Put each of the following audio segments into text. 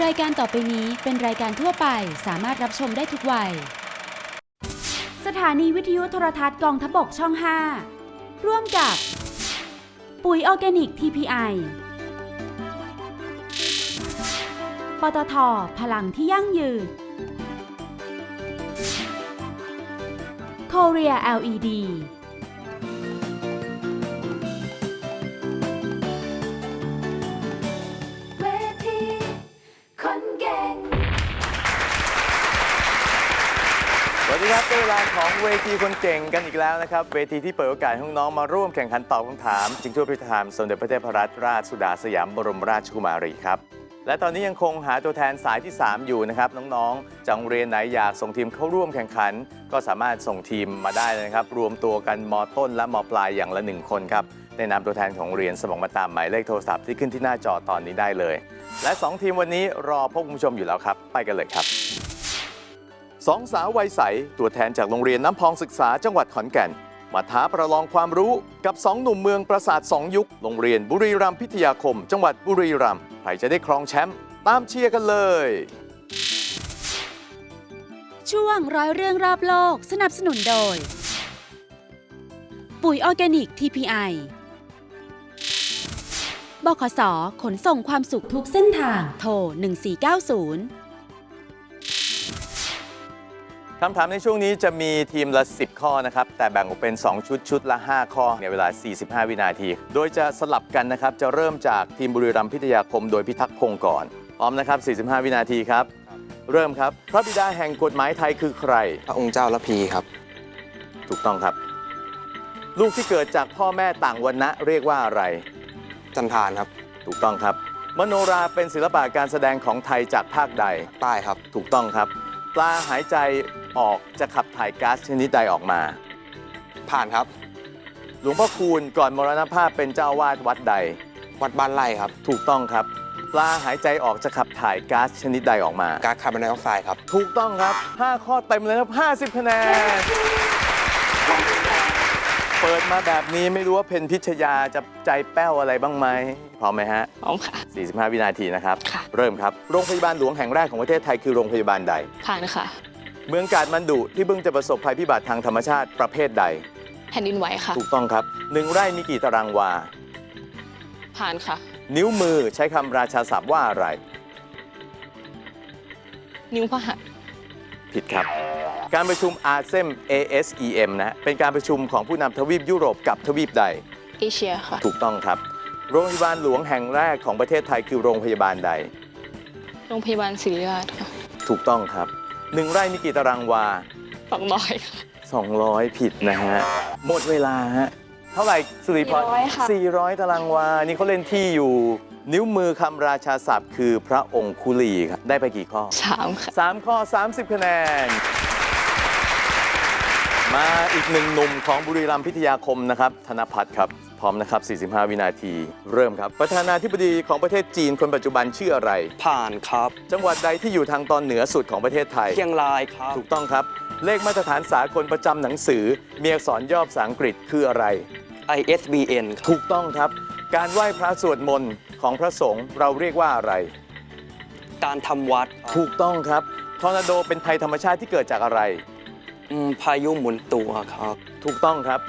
รายการต่อไปนี้เป็นรายการทั่วไปสามารถรับชมได้ทุกวัย สถานีวิทยุโทรทัศน์กองทบกช่อง 5 ร่วมกับ ปุ๋ยออร์แกนิก TPI ปตทพลังที่ยั่งยืน Korea LED สวัสดีครับเวลาของเวทีคนเก่งกันอีกแล้วนะครับ เวทีที่เปิดโอกาสให้น้องๆมาร่วมแข่งขันตอบคำถามจิงทั่วพิธามสมเด็จพระเทพรัตนราชสุดาสยามบรมราชกุมารีครับ และตอนนี้ยังคงหาตัวแทนสายที่ 3 อยู่นะครับ น้องๆจากโรงเรียนไหนอยากส่งทีมเข้าร่วมแข่งขัน ก็สามารถส่งทีมมาได้เลยนะครับ รวมตัวกันมต้นและมปลายอย่างละ1คนครับในนามตัวแทนของเรียนสมองมาตามหมายเลขโทรศัพท์ที่ขึ้นที่หน้าจอตอนนี้ได้เลย และ 2 ทีมวันนี้รอพบคุณผู้ชมอยู่แล้วครับ ไปกันเลยครับ สองสาววัยใส ตัวแทนจากโรงเรียนน้ำพองศึกษาจังหวัดขอนแก่น มาท้าประลองความรู้กับสองหนุ่มเมืองปราสาทสองยุค โรงเรียนบุรีรัมย์พิทยาคม จังหวัดบุรีรัมย์ใครจะได้ครองแชมป์ตามเชียร์กันเลย ช่วงร้อยเรื่องรอบโลกสนับสนุนโดย ปุ๋ยออร์แกนิก TPI บขสขนส่งความสุขทุกเส้นทางโทร1490 คำถามในช่วงนี้จะมีทีมละ 10 ข้อนะครับ แต่แบ่งออกเป็น 2 ชุดชุดละ 5 ข้อในเวลา 45 วินาที โดยจะสลับกันนะครับ จะเริ่มจากทีมบุรีรัมย์พิทยาคมโดยพิทักษ์พงศ์ก่อนพร้อมนะครับ 45 วินาทีครับ เริ่มครับ พระบิดาแห่งกฎหมายไทยคือใคร พระองค์เจ้าละพีครับ ถูกต้องครับ ลูกที่เกิดจากพ่อแม่ต่างวรรณะเรียกว่าอะไร จันทานครับ ถูกต้องครับ มโนราเป็นศิลปะการแสดงของไทยจากภาคใด ใต้ครับ ถูกต้องครับ ปลาหายใจ ออกจะขับถ่ายก๊าซชนิดใดออกมา ผ่านครับ หลวงพ่อคูณก่อนมรณภาพเป็นเจ้าวาดวัดใด วัดบ้านไร่ครับถูกต้องครับ ปลาหายใจออกจะขับถ่ายก๊าซชนิดใดออกมา ก๊าซคาร์บอนไดออกไซด์ครับ ถูกต้องครับ 5 ข้อเต็มเลยครับ 50คะแนน เปิดมาแบบนี้ไม่รู้ว่าเพนพิชยาจะใจแป้วอะไรบ้างไหมพร้อมไหมฮะ พร้อมค่ะ 45 วินาทีนะครับ ค่ะ เริ่มครับ โรงพยาบาลหลวงแห่งแรกของประเทศไทยคือโรงพยาบาลใด ผ่านค่ะ เมืองกาดมันดุที่เพิ่งจะประสบภัยพิบัติทางธรรมชาติประเภทใด แผ่นดินไหวค่ะ ถูกต้องครับหนึ่งไร่มีกี่ตารางวา ผ่านค่ะ นิ้วมือใช้คำราชาศัพท์ว่าอะไร นิ้วพหัสผิดครับ การประชุมอาเซม ASEM นะเป็นการประชุมของผู้นำทวีปยุโรปกับทวีปใด เอเชียค่ะ ถูกต้องครับ โรงพยาบาลหลวงแห่งแรกของประเทศไทยคือโรงพยาบาลใด โรงพยาบาลศิริราชค่ะ ถูกต้องครับ หนึ่งไร่มีกี่ตารางวา สองร้อยค่ะ 200 ผิดนะฮะ หมดเวลาฮะ เท่าไหร่สุริพร400ค่ะ 400 ตารางวา นี่เขาเล่นที่อยู่ นิ้วมือคำราชาศัพท์คือพระองคุลีครับ ได้ไปกี่ข้อ สามค่ะ 3 ข้อ 30 คะแนน มาอีกหนึ่งหนุ่มของบุรีรัมย์พิทยาคมนะครับ ธนพัฒน์ครับ พร้อมนะครับ 45 วินาที เริ่มครับ ประธานาธิบดีของประเทศจีนคนปัจจุบันชื่ออะไร ผ่านครับ จังหวัดใดที่อยู่ทางตอนเหนือสุดของประเทศไทย เชียงรายครับ ถูกต้องครับ เลขมาตรฐานสากลประจำหนังสือ มีอักษรย่อภาษาอังกฤษคืออะไร ISBN ครับถูกต้องครับ การไหว้พระสวดมนต์ของพระสงฆ์เราเรียกว่าอะไร การทำวัดครับถูกต้องครับทอร์นาโดเป็นภัยธรรมชาติที่เกิดจากอะไร อืมพายุหมุนตัวครับ ถูกต้องครับ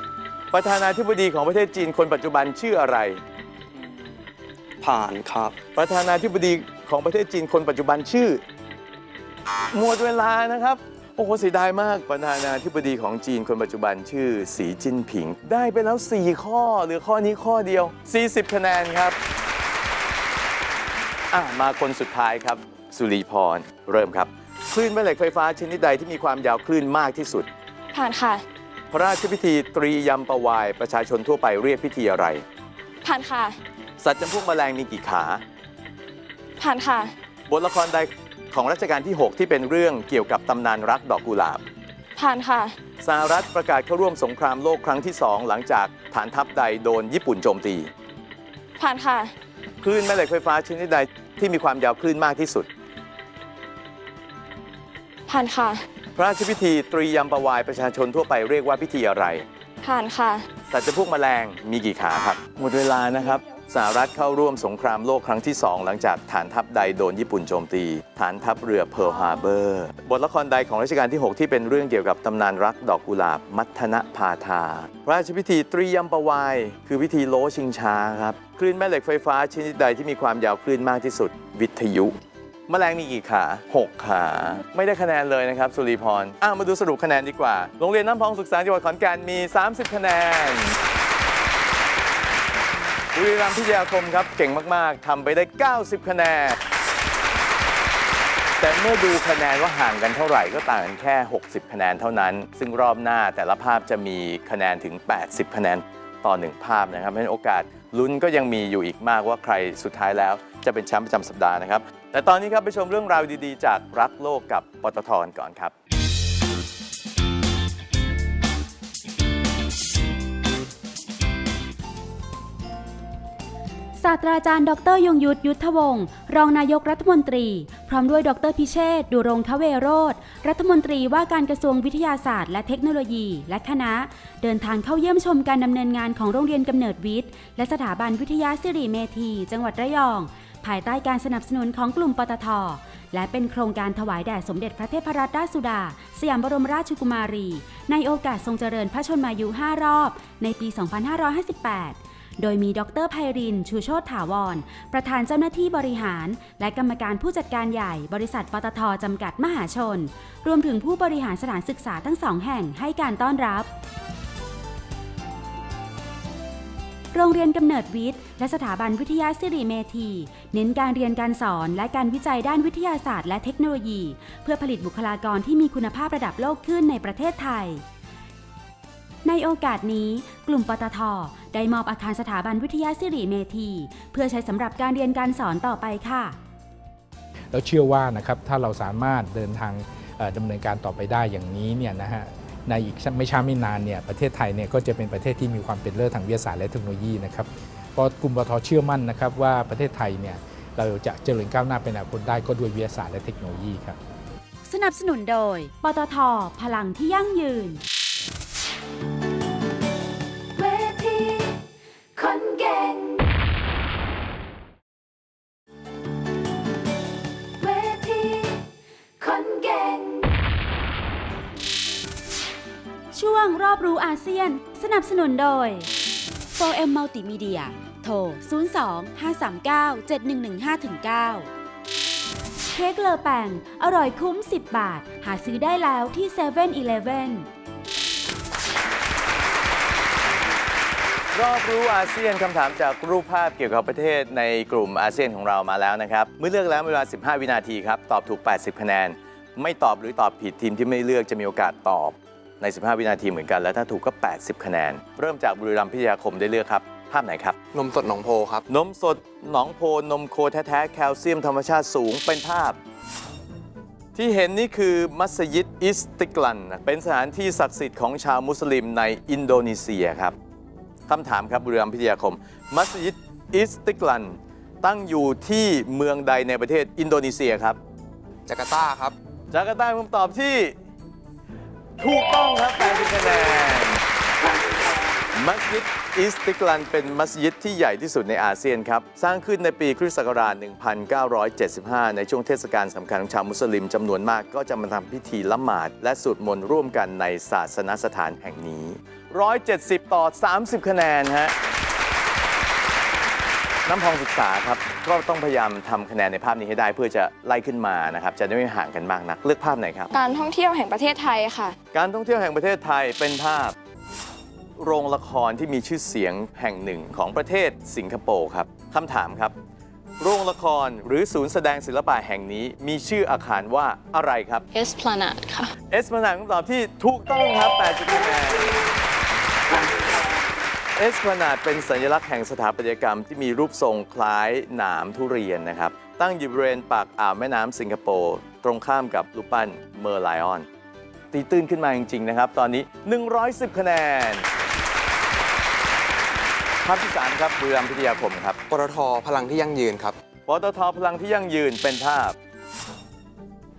ประธานาธิบดีของประเทศจีนคนปัจจุบันชื่ออะไร ผ่านครับ ประธานาธิบดีของประเทศจีนคนปัจจุบันชื่อ หมดเวลานะครับ โอ้โหเสียดายมาก ประธานาธิบดีของจีนคนปัจจุบันชื่อสีจิ้นผิง ได้ไปแล้ว 4 ข้อเหรือข้อนี้ข้อเดียว 40 คะแนนครับอะมาคนสุดท้ายครับ สุริพรเริ่มครับ คลื่นแม่เหล็กไฟฟ้าชนิดใดที่มีความยาวคลื่นมากที่สุด ผ่านค่ะ พระราชพิธีตรียมประวายประชาชนทั่วไปเรียกพิธีอะไร ผ่านค่ะ สัตว์จำพวกแมลงมีกี่ขา ผ่านค่ะ บทละครใดของรัชกาลที่ 6 ที่เป็นเรื่องเกี่ยวกับตำนานรักดอกกุหลาบ ผ่านค่ะ สหรัฐประกาศเข้าร่วมสงครามโลกครั้งที่ 2 หลังจากฐานทัพใดโดนญี่ปุ่นโจมตี ผ่านค่ะ คลื่นแม่เหล็กไฟฟ้าชนิดใดที่มีความยาวคลื่นมากที่สุด ผ่านค่ะ พระราชพิธีตรียมประวายประชาชนทั่วไปเรียกว่าพิธีอะไร ผ่านค่ะ สัตว์จำพวกแมลงมีกี่ขาครับ หมดเวลานะครับสหรัฐเข้าร่วมสงครามโลกครั้งที่ 2 หลังจากฐานทัพใดโดนญี่ปุ่นโจมตี ฐานทัพเรือเพิร์ลฮาร์เบอร์บทละครใดของรัชกาลที่ 6 ที่เป็นเรื่องเกี่ยวกับตำนานรักดอกกุหลาบ มัทนพาทาพระราชพิธีตรียมปวาย คือพิธีโลชิงช้าครับ คลื่นแม่เหล็กไฟฟ้าชนิดใดที่มีความยาวคลื่นมากที่สุด วิทยุ แมลงมีกี่ขา 6 ขา ไม่ได้คะแนนเลยนะครับ สุริพรอะมาดูสรุปคะแนนดีกว่า โรงเรียนน้ำพองศึกษาจังหวัดขอนแก่นมี 30 คะแนนบุรีรัมย์พิทยาคมครับ เก่งมาก ๆทำไปได้ 90 คะแนน แต่เมื่อดูคะแนนว่าห่างกันเท่าไหร่ก็ต่างกันแค่ 60 คะแนนเท่านั้น ซึ่งรอบหน้าแต่ละภาพจะมีคะแนนถึง 80 คะแนนต่อ1ภาพนะครับเพราะฉะนั้นโอกาสลุ้นก็ยังมีอยู่อีกมากว่าใครสุดท้ายแล้วจะเป็นแชมป์ประจำสัปดาห์นะครับ แต่ตอนนี้ครับไปชมเรื่องราวดีๆ จากรักโลกกับปตทกันก่อนครับ ศาสตราจารย์ ดรยงยุทธยุทธวงศ์รองนายกรัฐมนตรี พร้อมด้วยดรพิเชษดุรงคเวโรธรัฐมนตรีว่าการกระทรวงวิทยาศาสตร์และเทคโนโลยี และคณะ เดินทางเข้าเยี่ยมชมการดำเนินงานของโรงเรียนกำเนิดวิทย์ และสถาบันวิทยาสิริเมธี จังหวัดระยอง ภายใต้การสนับสนุนของกลุ่มปตท และเป็นโครงการถวายแด่สมเด็จพระเทพรัตนราชสุดา สยามบรมราชกุมารี ในโอกาสทรงเจริญพระชนมายุ 5 รอบ ในปี 2558โดยมีดรไพริน ชูโชตถาวร ประธานเจ้าหน้าที่บริหาร และกรรมการผู้จัดการใหญ่ บริษัทปตทจำกัดมหาชน รวมถึงผู้บริหารสถานศึกษาทั้งสองแห่งให้การต้อนรับ โรงเรียนกำเนิดวิทย์ และสถาบันวิทยาสิริเมธี เน้นการเรียนการสอนและการวิจัยด้านวิทยาศาสตร์และเทคโนโลยี เพื่อผลิตบุคลากรที่มีคุณภาพระดับโลกขึ้นในประเทศไทย ในโอกาสนี้ กลุ่มปตท ได้มอบอาคารสถาบันวิทยาสิริเมธี เพื่อใช้สำหรับการเรียนการสอนต่อไปค่ะแล้วเชื่อว่านะครับถ้าเราสามารถเดินทางดำเนินการต่อไปได้อย่างนี้เนี่ยนะฮะ ในอีกไม่ช้าไม่นานเนี่ยประเทศไทยเนี่ยก็จะเป็นประเทศที่มีความเป็นเลิศทางวิทยาศาสตร์และเทคโนโลยีนะครับเพราะกลุ่มปตทเชื่อมั่นนะครับว่าประเทศไทยเนี่ยเราจะเจริญก้าวหน้าเป็นอนาคตได้ก็ด้วยวิทยาศาสตร์และเทคโนโลยีครับ สนับสนุนโดย ปตท พลังที่ยั่งยืน เซียน สนับสนุนโดย 4M Multimedia โทร 02 539 7115-9 เค้กเลอแปงอร่อยคุ้ม 10 บาท หาซื้อได้แล้วที่7 e เ e ่ e อรอบรู้อาเซียนคำถามจากรูปภาพเกี่ยวกับประเทศในกลุ่มอาเซียนของเรามาแล้วนะครับ เมื่อเลือกแล้วเวลา 15 วินาทีครับ ตอบถูก 80 คะแนน ไม่ตอบหรือตอบผิดทีมที่ไม่เลือกจะมีโอกาสตอบ ใน 15 วินาทีเหมือนกัน และถ้าถูกก็ 80 คะแนน เริ่มจากบุรีรัมย์พิทยาคมได้เลือกครับ ภาพไหนครับ นมสดหนองโพครับ นมสดหนองโพนมโคแท้ๆแคลเซียมธรรมชาติสูงเป็นภาพ ที่เห็นนี่คือมัสยิดอิสติกลันนะเป็นสถานที่ศักดิ์สิทธิ์ของชาวมุสลิมในอินโดนีเซียครับคำถามครับบุรีรัมย์พิทยาคม มัสยิดอิสติกลัน ตั้งอยู่ที่เมืองใดในประเทศอินโดนีเซียครับจาการ์ตาครับจาการ์ตาเป็นคำตอบที่ ถูกต้องครับ80คะแนนมัสยิดอิสติกลันเป็นมัสยิดที่ใหญ่ที่สุดในอาเซียนครับ สร้างขึ้นในปีคริสต์ศักราช 1975 ในช่วงเทศกาลสำคัญของชาวมุสลิมจำนวนมากก็จะมาทำพิธีละหมาด และสวดมนต์ร่วมกันในศาสนสถานแห่งนี้ 170 ต่อ 30 คะแนนฮะ น้ำพองศึกษาครับ ก็ต้องพยายามทำคะแนนในภาพนี้ให้ได้เพื่อจะไล่ขึ้นมานะครับ จะได้ไม่ห่างกันมากนัก เลือกภาพไหนครับ การท่องเที่ยวแห่งประเทศไทยค่ะ การท่องเที่ยวแห่งประเทศไทยเป็นภาพ โรงละครที่มีชื่อเสียงแห่งหนึ่งของประเทศสิงคโปร์ครับคำถามครับ โรงละครหรือศูนย์แสดงศิลปะแห่งนี้มีชื่ออาคารว่าอะไรครับ Esplanade ค่ะ เอสมานาคำตอบที่ถูกต้องครับ8คะแนน เอสพนาดเป็นสัญลักษณ์แห่งสถาปัตยกรรมที่มีรูปทรงคล้ายหนามทุเรียนนะครับ ตั้งอยู่บริเวณปากอ่าวแม่น้ำสิงคโปร์ ตรงข้ามกับรูปปั้นเมอร์ไลออน ตีตื้นขึ้นมาจริง ๆ นะครับ ตอนนี้ 110 คะแนนภาพที่ 3 ครับบุรีรัมย์พิทยาคมครับ ปตทพลังที่ยั่งยืนครับ ปตทพลังที่ยั่งยืนเป็นภาพ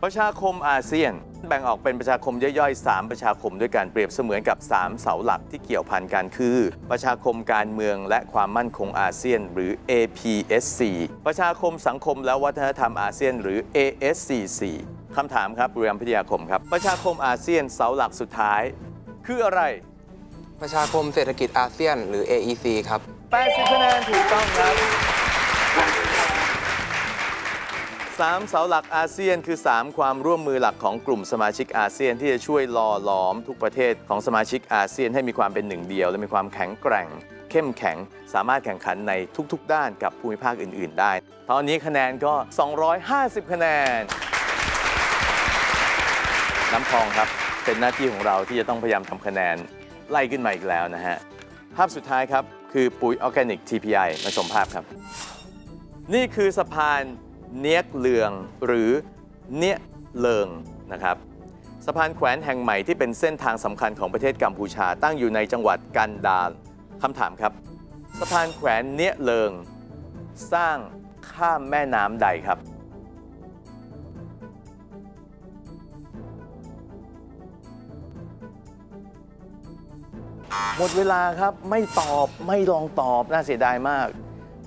ปประชาคมอาเซียน แบ่งออกเป็นประชาคมย่อยๆ 3 ประชาคมด้วยการเปรียบเสมือนกับ 3 เสาหลักที่เกี่ยวพันกันคือ ประชาคมการเมืองและความมั่นคงอาเซียน หรือ APSC ประชาคมสังคมและวัฒนธรรมอาเซียน หรือ ASCC คำถามครับเรียมพิทยาคมครับ ประชาคมอาเซียนเสาหลักสุดท้าย คืออะไร ประชาคมเศรษฐกิจอาเซียนหรือ AEC ครับ 80คะแนนถูกต้องครับ สามเสาหลักอาเซียน คือ 3 ความร่วมมือหลักของกลุ่มสมาชิกอาเซียนที่จะช่วยหล่อหลอมทุกประเทศของสมาชิกอาเซียนให้มีความเป็นหนึ่งเดียว และมีความแข็งแกร่ง เข้มแข็ง สามารถแข่งขันในทุกๆ ด้านกับภูมิภาคอื่น ๆ ได้ ตอนนี้คะแนนก็ 250 คะแนน น้ำทองครับ เป็นหน้าที่ของเราที่จะต้องพยายามทำคะแนนไล่ขึ้นมาอีกแล้วนะฮะภาพสุดท้ายครับคือปุ๋ยออร์แกนิก TPI มาชมภาพครับ นี่คือสะพาน เนียกเลืองหรือเนียเลิงนะครับสะพานแขวนแห่งใหม่ที่เป็นเส้นทางสำคัญของประเทศกัมพูชาตั้งอยู่ในจังหวัดกันดารคำถามครับ สะพานแขวนเนียเลิง สร้างข้ามแม่น้ำใดครับหมดเวลาครับไม่ตอบไม่ลองตอบน่าเสียดายมาก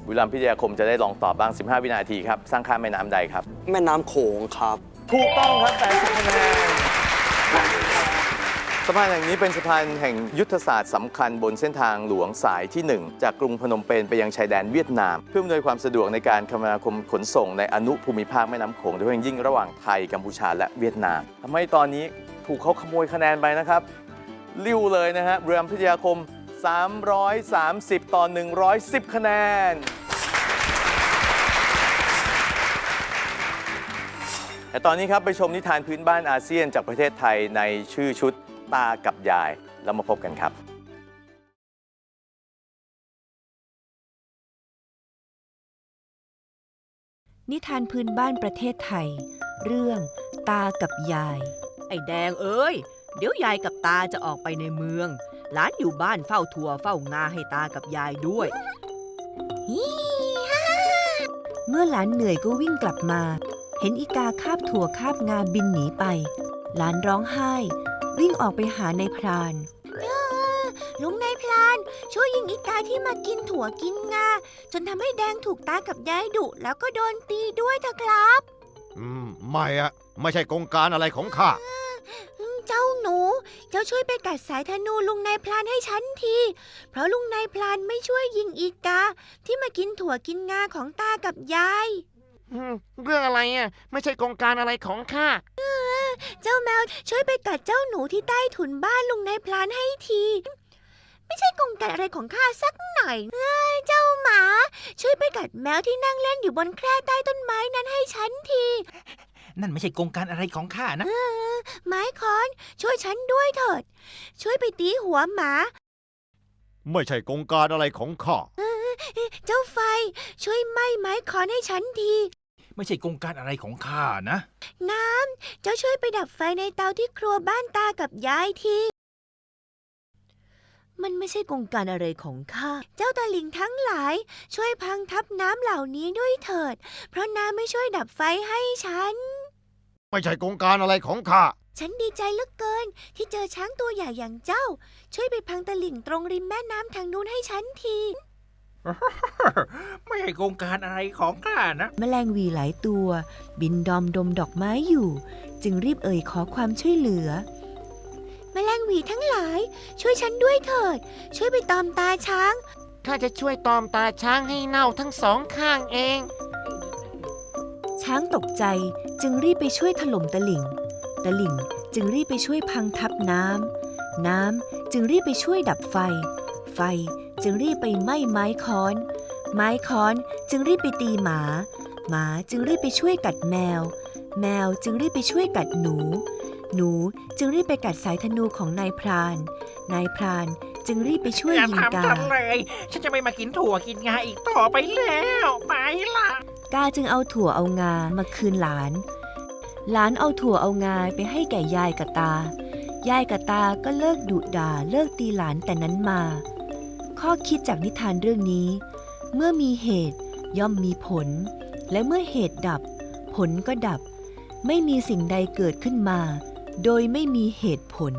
บุรีรัมย์พิทยาคมจะได้ลองตอบบ้าง 15 วินาทีครับ สร้างข้ามแม่น้ำใดครับ แม่น้ำโขงครับ ถูกต้องครับ80คะแนนสะพานแห่งนี้เป็นสะพานแห่งยุทธศาสตร์สำคัญบนเส้นทางหลวงสายที่ 1 จากกรุงพนมเปญไปยังชายแดนเวียดนาม เพื่ออำนวยความสะดวกในการคมนาคมขนส่งในอนุภูมิภาคแม่น้ำโขงโดยเฉพาะอย่างยิ่งระหว่างไทยกัมพูชาและเวียดนามทำให้ตอนนี้ถูกเขาขโมยคะแนนไปนะครับ ลิ้วเลยนะฮะเรือมพิทยาคม 330 ต่อ 110 คะแนน แต่ตอนนี้ครับไปชมนิทานพื้นบ้านอาเซียนจากประเทศไทยในชื่อชุดตากับยาย แล้วมาพบกันครับ นิทานพื้นบ้านประเทศไทย เรื่องตากับยาย ไอ้แดงเอ้ย เดี๋ยวยายกับตาจะออกไปในเมือง หลานอยู่บ้านเฝ้าถั่วเฝ้างาให้ตากับยายด้วย เมื่อหลานเหนื่อยก็วิ่งกลับมา เห็นอีกาคาบถั่วคาบงาบินหนีไป หลานร้องไห้ วิ่งออกไปหานายพรานลุงนายพรานช่วยยิงอีกาที่มากินถั่วกินงา จนทำให้แดงถูกตากับยายดุแล้วก็โดนตีด้วยเถอะครับ อืม ไม่อะไม่ใช่กงการอะไรของข้าเจ้าหนู เจ้าช่วยไปกัดสายธนูลุงนายพรานให้ฉันที เพราะลุงนายพรานไม่ช่วยยิงอีกา ที่มากินถั่วกินงาของตากับยาย เรื่องอะไรอะไม่ใช่กงการอะไรของข้า เจ้าแมวช่วยไปกัดเจ้าหนูที่ใต้ถุนบ้านลุงนายพรานให้ที ไม่ใช่กรงกัดอะไรของข้าสักหน่อยเอ้ยเจ้าหมา ช่วยไปกัดแมวที่นั่งเล่นอยู่บนแคร่ใต้ต้นไม้นั้นให้ฉันที นั่นไม่ใช่กงการอะไรของข้านะ ไม้ค้อน ช่วยฉันด้วยเถิด ช่วยไปตีหัวหมา ไม่ใช่กงการอะไรของข้า เจ้าไฟ ช่วยไหม้ไม้ค้อนให้ฉันที ไม่ใช่กงการอะไรของข้านะ น้ำ เจ้าช่วยไปดับไฟในเตาที่ครัวบ้านตากับยายที มันไม่ใช่กงการอะไรของข้า เจ้าตาหลิงทั้งหลาย ช่วยพังทับน้ำเหล่านี้ด้วยเถิด เพราะน้ำไม่ช่วยดับไฟให้ฉัน ไม่ใช่กงการอะไรของข้า ฉันดีใจเหลือเกิน ที่เจอช้างตัวใหญ่อย่างเจ้า ช่วยไปพังตะหลิ่งตรงริมแม่น้ำทางนู้นให้ฉันที ไม่ใช่กงการอะไรของข้านะ แมลงหวีหลายตัว บินดอมดมดอกไม้อยู่ จึงรีบเอ่ยขอความช่วยเหลือ แมลงหวีทั้งหลาย ช่วยฉันด้วยเถิด ช่วยไปตอมตาช้าง ข้าจะช่วยตอมตาช้างให้เน่าทั้งสองข้างเอง ช้างตกใจจึงรีบไปช่วยถล่มตะหลิ่ง ตะหลิ่งจึงรีบไปช่วยพังทับน้ำ น้ำจึงรีบไปช่วยดับไฟ ไฟจึงรีบไปไหม้ไม้ค้อน ไม้ค้อนจึงรีบไปตีหมา หมาจึงรีบไปช่วยกัดแมว แมวจึงรีบไปช่วยกัดหนู หนูจึงรีบไปกัดสายธนูของนายพราน นายพรานจึงรีบไปช่วยอย่ายิงทำกา ฉันเลย ฉันจะไม่มากินถั่วกินงาอีกต่อไปแล้ว ไปละ กาจึงเอาถั่วเอางามาคืนหลาน หลานเอาถั่วเอางาไปให้แก่ยายกับตา ยายกับตาก็เลิกดุด่าเลิกตีหลานแต่นั้นมา ข้อคิดจากนิทานเรื่องนี้ เมื่อมีเหตุย่อมมีผล และเมื่อเหตุดับ ผลก็ดับ ไม่มีสิ่งใดเกิดขึ้นมา โดยไม่มีเหตุผล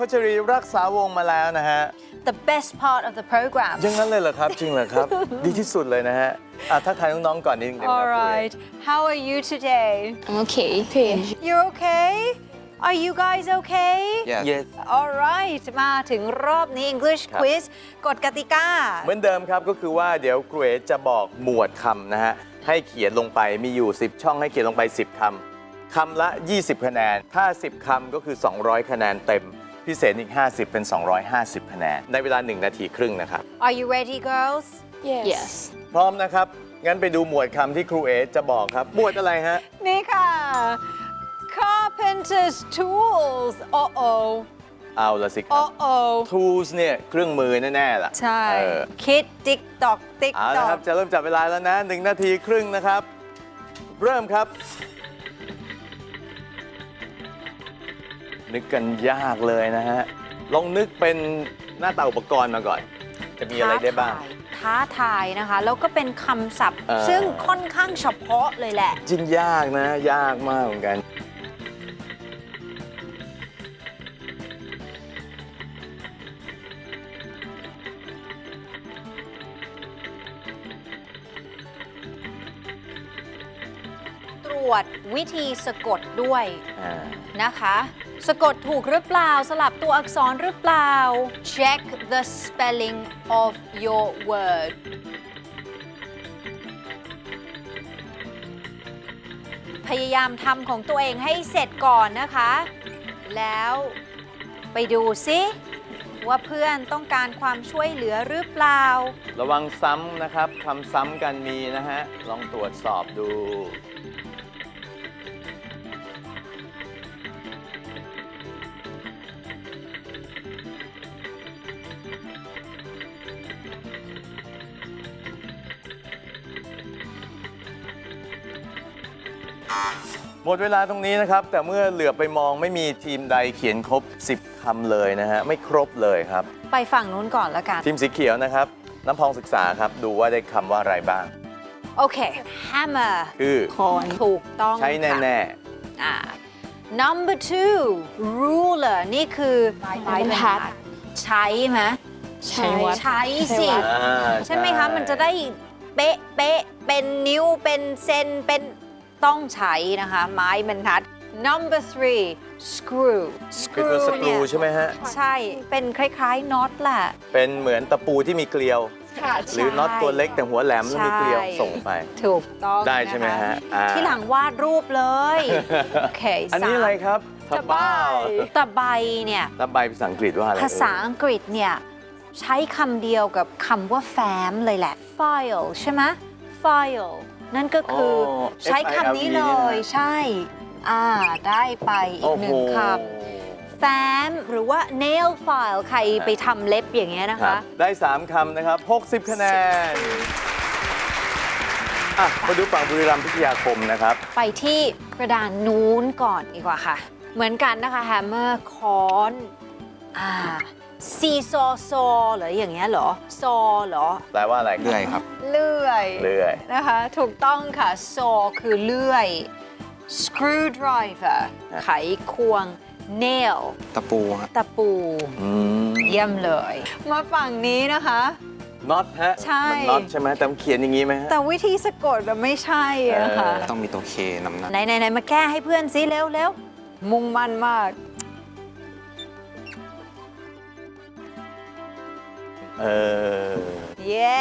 พัชรีรักษาวงศ์มาแล้วนะฮะ The best part of the program อยังงั้นเลยเหรอครับ จริงเหรอครับ ดีที่สุดเลยนะฮะอะทักทายน้องๆก่อนนิดนึงครับครู All เอ๋ right how are you today I'm okay okay You okay Are you guys okay Yes yes All right มาถึงรอบนี้ English ครับ quiz กฎกติกา เหมือนเดิมครับก็คือว่าเดี๋ยวครูเอ๋จะบอกหมวดคำนะฮะ ให้เขียนลงไปมีอยู่ 10 ช่องให้เขียนลงไป 10คำคำละ 20 คะแนน ถ้า 10คำก็คือ 200 คะแนนเต็ม พิเศษอีก 50 เป็น 250คะแนนในเวลา 1 นาทีครึ่งนะครับ Are you ready girls yes yes พร้อมนะครับ งั้นไปดูหมวดคำที่ครูเอ๋จะบอกครับ หมวดอะไรฮะ นี่ค่ะ Carpenter's tools โอ้โอ้เอาละสิครัโอ้บโอ้ tools เนี่ยเครื่องมือแน่ๆล่ะใช่ เออคิดติ๊กตอกติ๊กเอาตละอครักบ จะเริ่มจับเวลาแล้วนะ1นาทีครึ่งนะครับ เริ่มครับ นึกกันยากเลยนะฮะ ลองนึกเป็นหน้าตาอุปกรณ์มาก่อน จะมีอะไรได้บ้าง ท้าทายนะคะ แล้วก็เป็นคำศัพท์ เออ ซึ่งค่อนข้างเฉพาะเลยแหละ จริงยากนะ ยากมากเหมือนกัน ตรวจวิธีสะกดด้วยอ่า นะคะ สะกดถูกหรือเปล่า สลับตัวอักษรหรือเปล่า check the spelling of your word พยายามทำของตัวเองให้เสร็จก่อนนะคะ แล้วไปดูซิว่าเพื่อนต้องการความช่วยเหลือหรือเปล่า ระวังซ้ำนะครับคำซ้ำกันมีนะฮะ ลองตรวจสอบดู มดเวลาตรงนี้นะครับ แต่เมื่อเหลือบไปมองไม่มีทีมใดเขียนครบ 10 คำเลยนะฮะ ไม่ครบเลยครับ ไปฝั่งนู้นก่อนละกัน ทีมสีเขียวนะครับ น้ำพองศึกษาครับ ดูว่าได้คำว่าอะไรบ้าง โอเค hammer คือถูกต้องใช้ค่ะแน่อ่า number two ruler นี่คือไม้บรรทัดใช้ไหมใช้วัดใช้สิใช้วัดๆอ่า ใช่ไหมคะ มันจะได้เป๊ะเป๊ะเป็นนิ้วเป็นเซนเป็น ต้องใช้นะคะ ไม้บรรทัด number three screw คือตัวสกรูเนี่ยใช่ไหมฮะ ใช่เป็นคล้ายๆน็อตแหละ เป็นเหมือนตะปูที่มีเกลียว ค่ะหรือน็อตตัวเล็กแต่หัวแหลมแล้วมีเกลียวส่งไป ถูกต้องได้ใช่ไหมนคฮะอ่า ที่หลังวาดรูปเลย โอเคอันนี้สามอะไรครับตะไบตะไบเนี่ย ตะไบภาษาอังกฤษว่าอะไรภาษาอังกฤษเนี่ยใช้คำเดียวกับคำว่าแฟ้มเลยแหละ file ใช่ไหม file นั่นก็คืออ ใช้คำนี้เลยใช่ อ่า ได้ไปอีโอ้กหโหนึ่งคำแฟ้มหรือว่า nail file ใครไปทำเล็บอย่างเงี้ยนะครัคะ บได้ 3 คำนะครับ 60 คะแนนอะมาดูฝั่งบุรีรัมย์พิทยาคมนะครับ ไปที่กระดานนู้นก่อนดีกว่าค่ะ เหมือนกันนะคะ hammer ค้อน อ่า ซีซอซอเหรออย่างเงี้ยเหรอ ซอเหรอ แปลว่าอะไรเรื่อยครับ เลื่อยเลื่อย นะคะ ถูกต้องค่ะ saw คือเลื่อย screwdriver ไขควง nail ตะปูฮะตะปู อืมเยี่ยมเลย มาฝั่งนี้นะคะ น็อตฮะ ใช่ มันน็อตใช่ไหมแต่มันเขียนอย่างนี้ไหมฮะ แต่วิธีสะกดอะไม่ใช่อะค่ะเออต้องมีตัวเคนำหน้า ไหนไหนไหนมาแก้ให้เพื่อนซิเร็วเร็วมุ่งมั่นมาก เออ เย้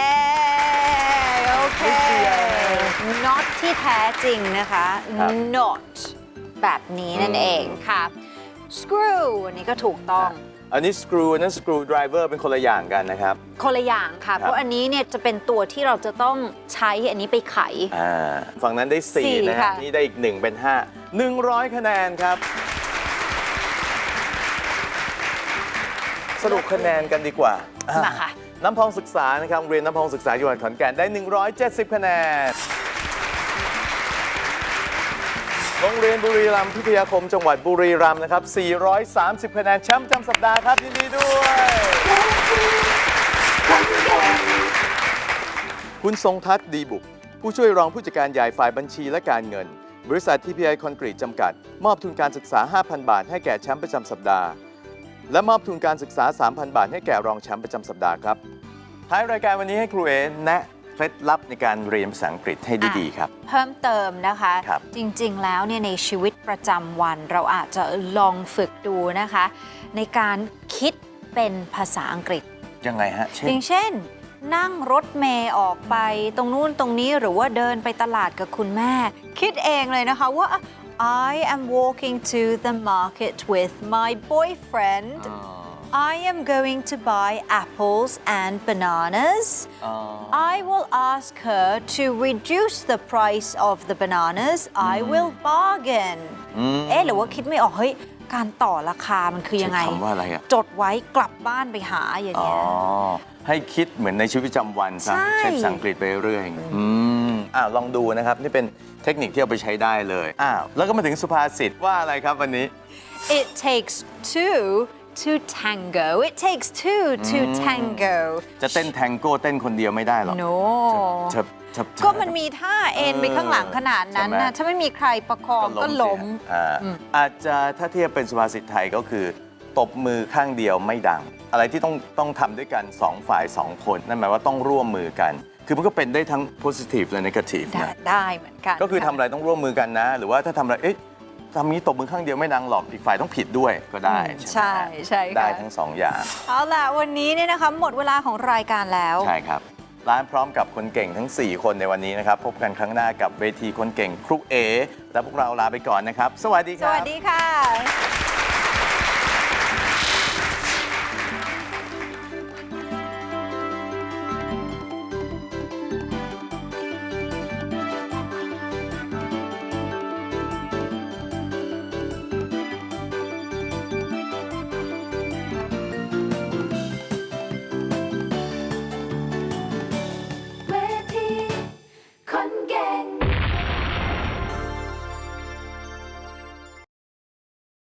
โอเคนิดเดียว not ที่แท้จริงนะคะ ครับ not แบบนี้นั่นเองค่ะ screw อันนี้ก็ถูกต้อง อันนี้สกรูนั้นสกรูไดรเวอร์เป็นคนละอย่างกันนะครับ คนละอย่างค่ะ เพราะอันนี้เนี่ยจะเป็นตัวที่เราจะต้องใช้อันนี้ไปไข อ่า ฝั่งนั้นได้ สี่4 นะฮะค่ะ นี่ได้อีก 1 เป็น 5 100 คะแนนครับ สรุปคะแนนกันดีกว่าอ่มาค่ะ น้ำพองศึกษานะครับโรงเรียนน้ำพองศึกษาจังหวัดขอนแก่นได้ 170 คะแนน โรงเรียนบุรีรัมย์พิทยาคมจังหวัดบุรีรัมย์นะครับ 430 คะแนนแชมป์ประจำสัปดาห์ครับยินดีด้วย คุณทรงทัศน์ดีบุก ผู้ช่วยรองผู้จัดการใหญ่ฝ่ายบัญชีและการเงิน บริษัท TPI คอนกรีตจำกัด มอบทุนการศึกษา 5,000 บาท ให้แก่แชมป์ประจำสัปดาห์ และมอบทุนการศึกษา 3,000 บาท ให้แก่รองแชมป์ประจำสัปดาห์ครับ ท้ายรายการวันนี้ให้ครูเอแนะเคล็ดลับในการเรียนภาษาอังกฤษให้ได้ดีครับ เพิ่มเติมนะคะครับจริงๆแล้วเนี่ยในชีวิตประจำวัน เราอาจจะลองฝึกดูนะคะ ในการคิดเป็นภาษาอังกฤษ ยังไงฮะเช่อนย่างเช่น นั่งรถเมย์ออกไปตรงนู้นตรงนี้หรือว่าเดินไปตลาดกับคุณแม่ คิดเองเลยนะคะว่า I am walking to the market with my boyfriend I am going to buy apples and bananas I will ask her to reduce the price of the bananas I will bargain อืมเอ๊ะหรือว่าคิดไม่ออกเฮ้ยการต่อราคามันคือยังไง ใช้คำว่าอะไรอะ จดไว้กลับบ้านไปหาอย่างอ๋อ เงี้ย ให้คิดเหมือนในชีวิตประจำวันซะใช่ ใช้ภาษาอังกฤษไปเรื่อยๆอืม อ่าลองดูนะครับ นี่เป็นเทคนิคที่เอาไปใช้ได้เลยอ้าวแล้วก็มาถึงสุภาษิตว่าอะไรครับวันนี้ It takes two to tango It takes two to tango จะเต้นแทงโก้เต้นคนเดียวไม่ได้หรอก No เธอเธอเธอ ก็มันมีท่าเอ็นไปข้างหลังขนาดนั้นใช่ไหมนะถ้าไม่มีใครประคองก็ล้ม เสียอ่าอืมอาจจะถ้าเทียบเป็นสุภาษิตไทยก็คือ ตบมือข้างเดียวไม่ดัง อะไรที่ต้องต้องทำด้วยกัน 2 ฝ่าย 2 คน นั่นหมายว่าต้องร่วมมือกัน คือมันก็เป็นได้ทั้ง positive และ negative ได้นะได้เหมือนกันก็คือทำะอะไรต้องร่วมมือกันนะ หรือว่าถ้าทำอะไรเอ๊ะทำนี้ตบมือข้างเดียวไม่ดังหรอกอีกฝ่ายต้องผิดด้วยก็ได้อืมใช่ไหมใช่ใช่ค่ะได้ทั้งสองอย่าง เอาล่ะวันนี้เนี่ยนะคะหมดเวลาของรายการแล้ว ใช่ครับ ร้านพร้อมกับคนเก่งทั้ง 4 คนในวันนี้นะครับ พบกันครั้งหน้ากับเวทีคนเก่งครูเอและพวกเราลาไปก่อนนะครับ สวัสดีคสรับ วัสดีค่ะ